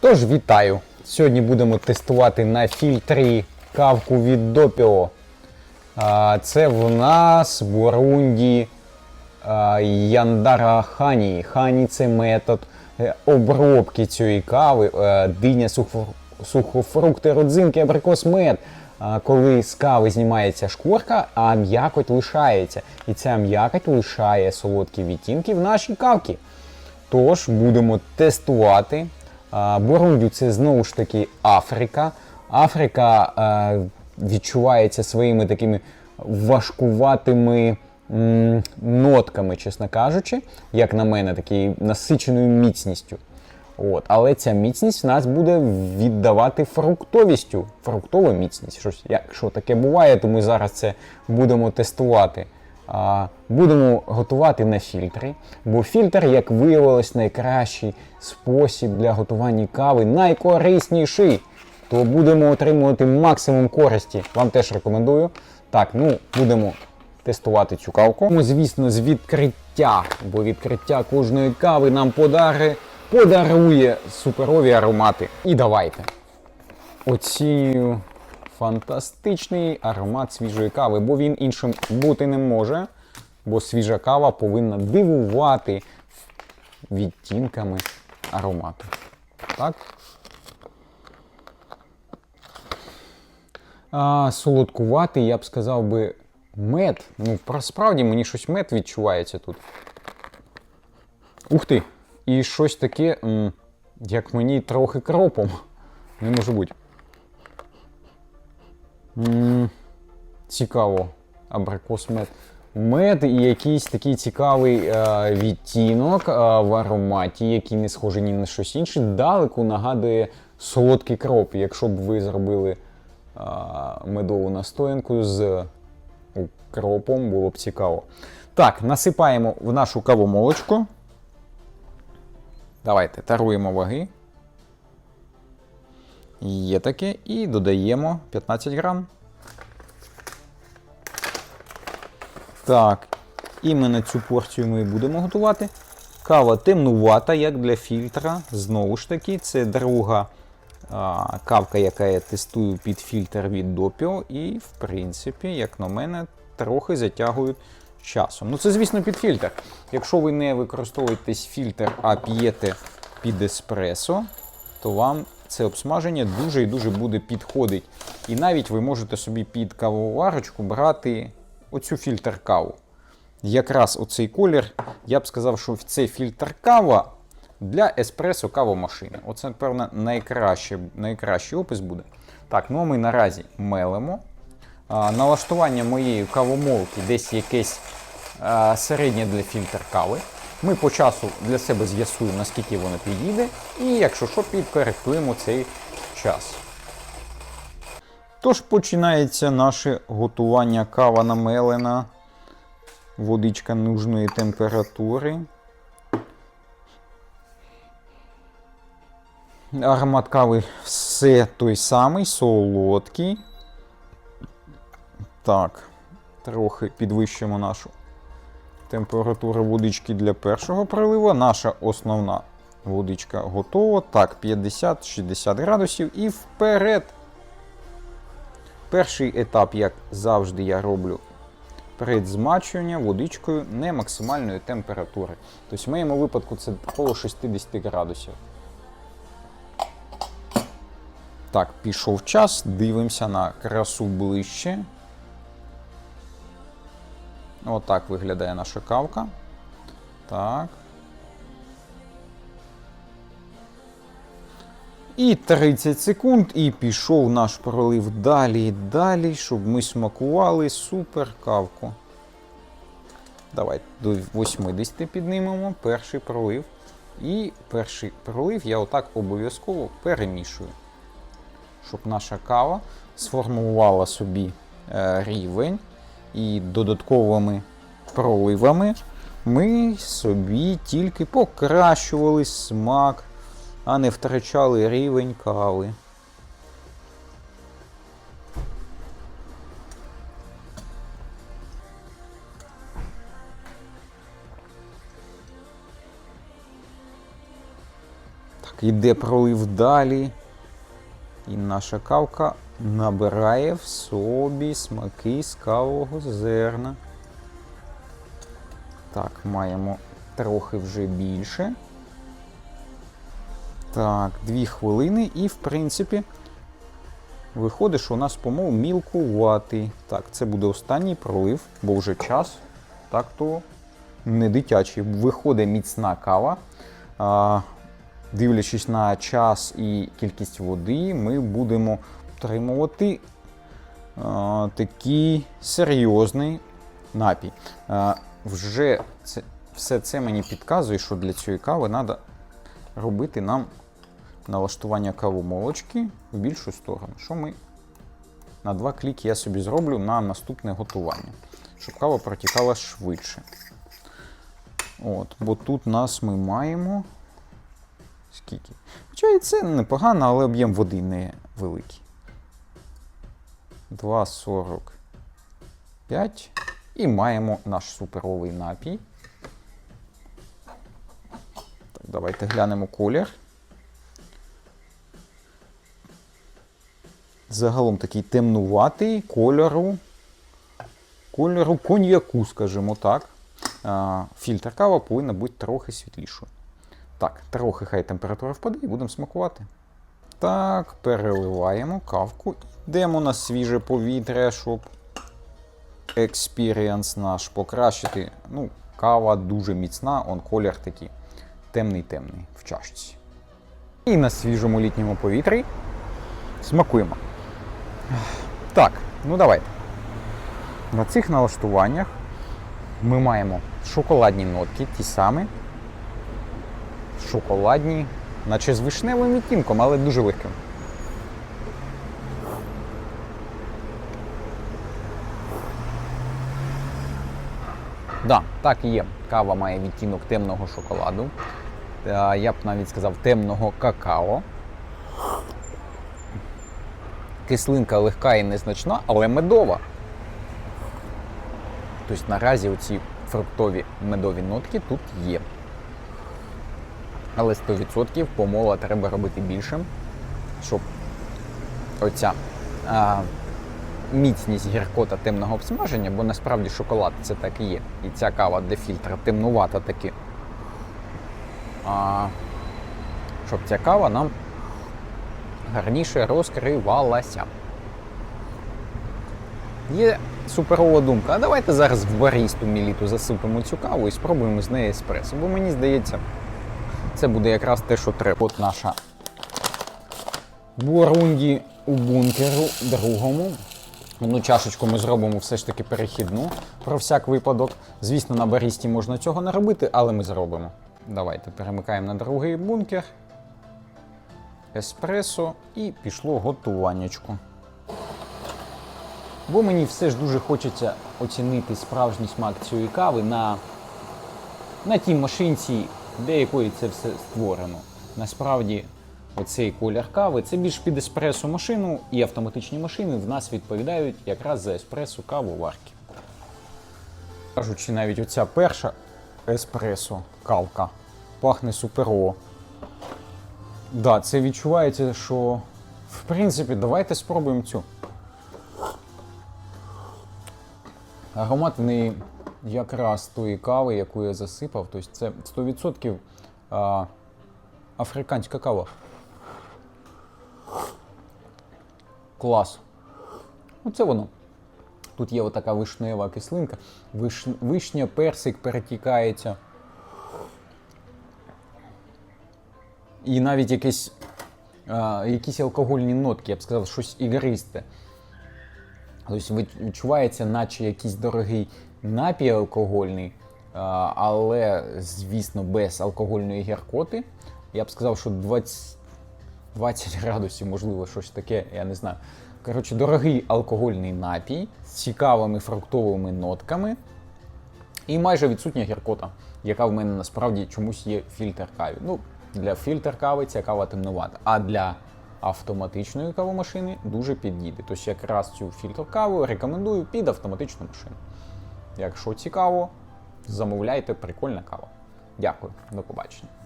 Тож вітаю! Сьогодні будемо тестувати на фільтрі кавку від Допіо. Це в нас Бурунді Яндара Хані. Хані це метод е, обробки цієї кави, е, диня, сухофрукти, родзинки, абрикос, мед. Коли з кави знімається шкурка, а м'якоть лишається. І ця м'якоть лишає солодкі відтінки в нашій кавці. Тож будемо тестувати. А, Бурунді це знову ж таки Африка. Африка е, відчувається своїми такими важкуватими м, нотками, чесно кажучи, як на мене, такою насиченою міцністю. От. Але ця міцність в нас буде віддавати фруктовістю. Фруктова міцність. Щось, якщо таке буває, то ми зараз це будемо тестувати. Будемо готувати на фільтрі, бо фільтр, як виявилось, найкращий спосіб для готування кави, найкорисніший. То будемо отримувати максимум користі. Вам теж рекомендую. Так, ну будемо тестувати цю кавку. Ну, звісно, з відкриття, бо відкриття кожної кави нам подари, подарує суперові аромати. І давайте. Оцінюю фантастичний аромат свіжої кави, бо він іншим бути не може. Бо свіжа кава повинна дивувати відтінками аромату. Так? А, солодкуватий, я б сказав би, мед. Ну, справді мені щось мед відчувається тут. Ух ти! І щось таке, як мені трохи кропом. Не може бути. Цікаво. Абрикос мед. Мед і якийсь такий цікавий е, відтінок е, в ароматі, який не схожий ні на щось інше. Далеко нагадує солодкий кроп. Якщо б ви зробили е, медову настоянку з кропом, було б цікаво. Так, насипаємо в нашу кавомолочку. Давайте таруємо ваги. Є таке. І додаємо 15 грам. Так, іменно цю порцію ми будемо готувати. Кава темнувата, як для фільтра. Знову ж таки, це друга а, кавка, яка я тестую під фільтр від Допіо. І, в принципі, як на мене, трохи затягують часом. Ну, це, звісно, під фільтр. Якщо ви не використовуєте фільтр, а п'єте під еспресо, то вам це обсмаження дуже і дуже буде підходить. І навіть ви можете собі під кавоварочку брати оцю фільтр каву. Якраз оцей колір, я б сказав, що це фільтр кава для еспресо кавомашини. Оце, напевно, найкраще, найкращий опис буде. Так, ну а ми наразі мелимо. А, налаштування моєї кавомолки десь якесь а, середнє для фільтр кави. Ми по часу для себе з'ясуємо, наскільки воно підійде, і якщо що, підкоректуємо цей час. Тож починається наше готування кава намелена, водичка нужної температури. Аромат кави все той самий, солодкий. Так, трохи підвищимо нашу температуру водички для першого приливу. Наша основна водичка готова. Так, 50-60 градусів і вперед. Перший етап, як завжди, я роблю предзмачування водичкою не максимальної температури. Тобто в моєму випадку це коло 60 градусів. Так, пішов час, дивимося на красу ближче. Отак виглядає наша кавка. Так. І 30 секунд, і пішов наш пролив далі і далі, щоб ми смакували супер кавку. Давайте до 80 піднімемо перший пролив. І перший пролив я отак обов'язково перемішую, щоб наша кава сформувала собі е, рівень і додатковими проливами ми собі тільки покращували смак, а не втрачали рівень кави. Так, Йде пролив далі. І наша кавка набирає в собі смаки з кавового зерна. Так, маємо трохи вже більше. Так, дві хвилини, і в принципі виходить, що у нас помол мілкуватий. Так, це буде останній пролив, бо вже час. Так то не дитячий. Виходить міцна кава. А, дивлячись на час і кількість води, ми будемо отримувати а, такий серйозний напій. А, вже це, все це мені підказує, що для цієї кави треба робити нам налаштування кавомолочки в більшу сторону. Що ми на два кліки я собі зроблю на наступне готування, щоб кава протікала швидше. От, Бо тут нас ми маємо. Скільки? Хоча і це непогано, але об'єм води не великий. 2,45. І маємо наш суперовий напій. Так, давайте глянемо колір. Загалом такий темнуватий кольору. Кольору коньяку, скажімо так. Фільтр кава повинна бути трохи світлішою. Так, трохи хай температура впаде і будемо смакувати. Так, переливаємо кавку. Йдемо на свіже повітря, щоб експірієнс наш покращити. Ну, кава дуже міцна, он колір такий темний-темний в чашці. І на свіжому літньому повітрі смакуємо. Так, ну давайте. На цих налаштуваннях ми маємо шоколадні нотки, ті самі. Шоколадні, наче з вишневим відтінком, але дуже легким. Да, так і є. Кава має відтінок темного шоколаду. Е, Я б навіть сказав темного какао. Кислинка легка і незначна, але медова. Тобто наразі оці фруктові медові нотки тут є. Але 100% помола треба робити більше, щоб оця а, міцність гіркота темного обсмаження, бо насправді шоколад це так і є. І ця кава для фільтра темнувата таки. А, щоб ця кава нам гарніше розкривалася. Є суперова думка. А давайте зараз в барісту міліту засипемо цю каву і спробуємо з неї еспресо. Бо мені здається, це буде якраз те, що треба. От наша бурунді у бункеру другому. Одну чашечку ми зробимо все ж таки перехідну про всяк випадок. Звісно, на барісті можна цього не робити, але ми зробимо. Давайте перемикаємо на другий бункер. Еспресо і пішло готуваннячко. Бо мені все ж дуже хочеться оцінити справжній смак цієї кави на, на тій машинці, де якої це все створено. Насправді, оцей колір кави це більш під еспресо машину, і автоматичні машини в нас відповідають якраз за еспресо каву варки. Кажучи, навіть оця перша еспресо кавка пахне суперово. Да, це відчувається, що в принципі, давайте спробуємо цю. Аромат в неї якраз тої кави, яку я засипав. Тобто це 100% а, африканська кава. Клас. Оце воно. Тут є отака вишнева кислинка. Виш... Вишня, персик перетікається. І навіть якісь, а, якісь алкогольні нотки, я б сказав, щось ігристе. Тобто відчувається, наче якийсь дорогий напій алкогольний, але, звісно, без алкогольної гіркоти. Я б сказав, що 20, 20 градусів, можливо, щось таке, я не знаю. Коротше, дорогий алкогольний напій з цікавими фруктовими нотками. І майже відсутня гіркота, яка в мене насправді чомусь є фільтр каві. Ну, для фільтр кави ця кава темнувата. А для автоматичної кавомашини дуже підійде. Тобто якраз цю фільтр каву рекомендую під автоматичну машину. Якщо цікаво, замовляйте, прикольна кава. Дякую, до побачення.